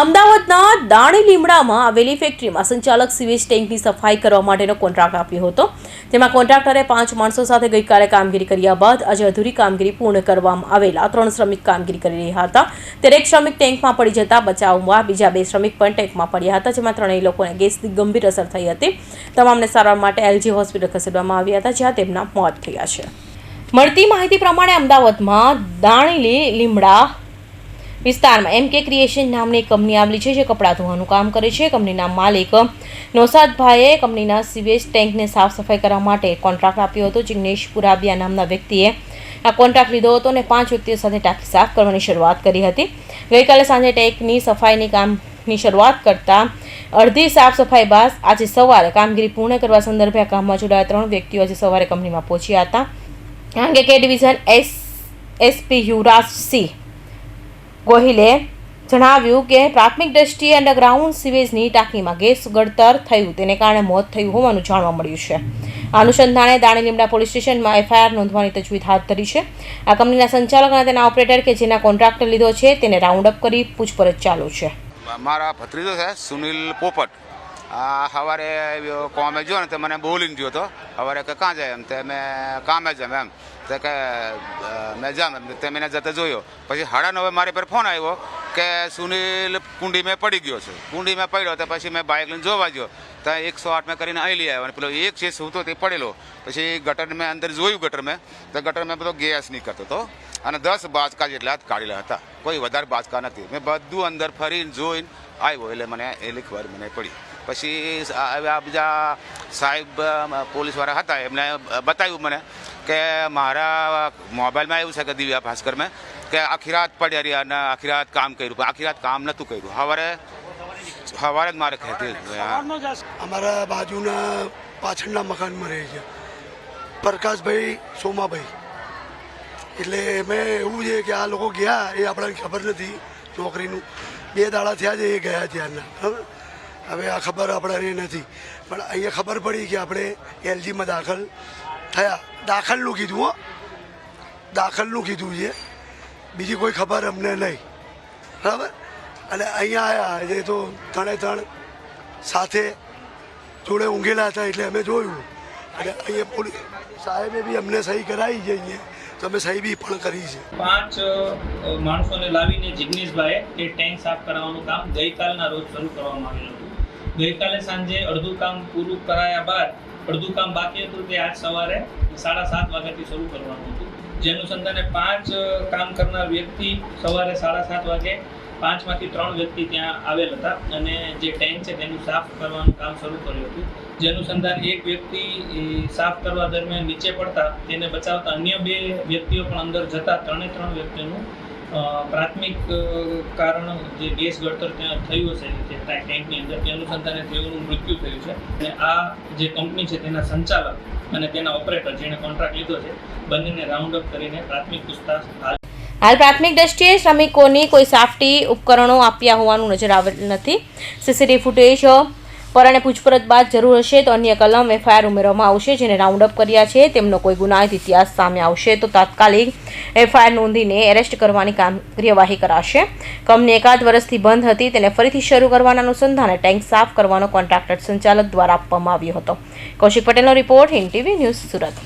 અમદાવાદના દાણી લીમડામાં આવેલી ફેક્ટરીમાં સંચાલક સિવેજ ટેન્કની સફાઈ કરવા માટેનો કોન્ટ્રાક્ટ આપ્યો હતો. તેમાં કોન્ટ્રાક્ટરે પાંચ માણસો સાથે ગઈકાલે કામગીરી કર્યા બાદ આજે અધૂરી કામગીરી પૂર્ણ કરવામાં આવેલા ત્રણ શ્રમિક કામગીરી કરી રહ્યા હતા. ત્યારે એક શ્રમિક ટેન્કમાં પડી જતા બચાવમાં બીજા બે શ્રમિક પણ ટેન્કમાં પડ્યા હતા, જેમાં ત્રણેય લોકોને ગેસની ગંભીર અસર થઈ હતી. તમામને સારવાર માટે એલજી હોસ્પિટલ ખસેડવામાં આવ્યા હતા, જ્યાં તેમના મોત થયા છે. મળતી માહિતી પ્રમાણે અમદાવાદમાં દાણીલી લીમડા વિસ્તારમાં એમ કે ક્રિએશન નામની કંપની આવેલી છે જે કપડાં ધોવાનું કામ કરે છે. કંપનીના માલિક નૌસાદભાઈએ કંપનીના સીવેજ ટેન્કને સાફ સફાઈ કરવા માટે કોન્ટ્રાક્ટ આપ્યો હતો. જિગ્નેશ પુરાબિયા નામના વ્યક્તિએ આ કોન્ટ્રાક્ટ લીધો હતો અને પાંચ વ્યક્તિઓ સાથે ટાંકી સાફ કરવાની શરૂઆત કરી હતી. ગઈકાલે સાંજે ટેન્કની સફાઈની કામની શરૂઆત કરતાં અડધી સાફ સફાઈ બાદ આજે સવારે કામગીરી પૂર્ણ કરવા સંદર્ભે આ કામમાં જોડાયા ત્રણ વ્યક્તિઓ આજે સવારે કંપનીમાં પહોંચ્યા હતા. આ અંગે કે division S, SP Yuvraj Singh ગોહિલે જણાવ્યું કે પ્રાથમિક દ્રષ્ટિએ અંડરગ્રાઉન્ડ સિવેજની ટાંકીમાં ગેસ ગળતર થયું. તેને કારણે મોત થયું હોવાનું જાણવા મળ્યું છે. અનુસંધાને દાણી લીમડા પોલીસ સ્ટેશનમાં એફઆઈઆર નોંધવાની તજવીજ હાથ ધરી છે. આ કંપનીના સંચાલક અને તેના ઓપરેટર કે જેના કોન્ટ્રાક્ટર લીધો છે, તેને રાઉન્ડ અપ કરી પૂછપરછ ચાલુ છે. મારા ભત્રીજો છે સુનિલ પોપટ. આ સવારે કોમે જો ને તો મને બોલીને જોયો હતો સવારે કે કાં જાય? એમ. તે મેં કામે જ એમ તે કે મેં જામ એમ. તે મેં જતા જોયો. પછી સાડા નવે મારી પર ફોન આવ્યો કે, સુનિલ કુંડી મેં પડી ગયો છે. કુંડી મેં પડ્યો તો પછી મેં બાઇક લઈને જોવા ગયો. તો એકસો આઠ મેં કરીને અહીં લઈ આવ્યો. અને પેલો એક છે સૂતો તે પડેલો. પછી ગટર મેં અંદર જોયું ગટર મેં. તો ગટર મેં બધો ગેસ નીકળતો હતો. અને દસ બાજકા જેટલા કાઢેલા હતા. કોઈ વધારે બાચકા નથી. મેં બધું અંદર ફરીને જોઈને આવ્યો. એટલે મને એ ખબર મને પડી. પછી આ બીજા સાહેબ પોલીસવાળા હતા. એમને બતાવ્યું મને કે મારા મોબાઈલમાં એવું છે કે દિવ્યા ભાસ્કરમાં કે આખી રાત પડ્યા રહ્યા અને આખી રાત કામ કર્યું. આખી રાત કામ નહોતું કર્યું. સવારે સવારે જ મારે ખેતી અમારા બાજુના પાછળના મકાનમાં રહે છે. પ્રકાશભાઈ સોમાભાઈ. એટલે મેં એવું છે કે આ લોકો ગયા, એ આપણને ખબર નથી નોકરીનું બે દાડા થયા છે, એ ગયા ત્યારના. બરાબર? હવે આ ખબર આપણને નથી. પણ અહીંયા ખબર પડી કે આપણે એલજીમાં દાખલ થયા. દાખલનું કીધું, હો. દાખલનું કીધું છે. બીજી કોઈ ખબર અમને નહીં. બરાબર? અને અહીંયા આવ્યા એટલે તો ત્રણે ત્રણ સાથે જોડે ઊંઘેલા હતા એટલે અમે જોયું. અને અહીંયા પોલીસ સાહેબે બી અમને સહી કરાવી છે અહીંયા. તો સાહેબી પણ કરી છે. પાંચ માણસોને લાવીને જિગ્નેશભાઈએ એ ટેન્ક સાફ કરાવવાનું કામ ગઈકાલના રોજ શરૂ કરવામાં આવેલું હતું. ગઈકાલે સાંજે અડધું કામ પૂરું કરાયા બાદ અડધું કામ બાકી હતું તે આજ સવારે સાડા સાત વાગ્યાથી શરૂ કરવાનું હતું. જે અનુસંધાને પાંચ કામ કરનાર વ્યક્તિ સવારે સાડા સાત વાગે પાંચમાંથી ત્રણ વ્યક્તિ ત્યાં આવેલ હતા અને જે ટેન્ક છે તેનું સાફ કરવાનું કામ શરૂ કર્યું હતું. જે અનુસંધાન એક વ્યક્તિ સાફ કરવા દરમિયાન નીચે પડતા તેને બચાવતા અન્ય બે વ્યક્તિઓ પણ અંદર જતા. ત્રણે ત્રણ વ્યક્તિઓનું પ્રાથમિક કારણ જે ગેસ ગળતર ત્યાં થયું હશે જે ટેન્કની અંદર, તે અનુસંધાને તેઓનું મૃત્યુ થયું છે. અને આ જે કંપની છે તેના સંચાલક અને તેના ઓપરેટર જેણે કોન્ટ્રાક્ટ લીધો છે, બંનેને રાઉન્ડ અપ કરીને પ્રાથમિક પૂછતાછ હાલ હાલ પ્રાથમિક દ્રષ્ટિએ શ્રમિકોની કોઈ સાફટી ઉપકરણો આપ્યા હોવાનું નજર આવેલ નથી. સીસીટીવી ફૂટેજ પર અને પૂછપરછ બાદ જરૂર હશે તો અન્ય કલમ એફઆઈઆર ઉમેરવામાં આવશે જેને રાઉન્ડ અપ કર્યા છે. તેમનો કોઈ ગુનાહિત ઇતિહાસ સામે આવશે તો તાત્કાલિક એફઆઈઆર નોંધીને એરેસ્ટ કરવાની કામ કાર્યવાહી કરાશે. કંપની એકાદ વર્ષથી બંધ હતી, તેને ફરીથી શરૂ કરવાના અનુસંધાને ટેન્ક સાફ કરવાનો કોન્ટ્રાક્ટર સંચાલક દ્વારા આપવામાં આવ્યો હતો. કૌશિક પટેલનો report Hind TV news Surat.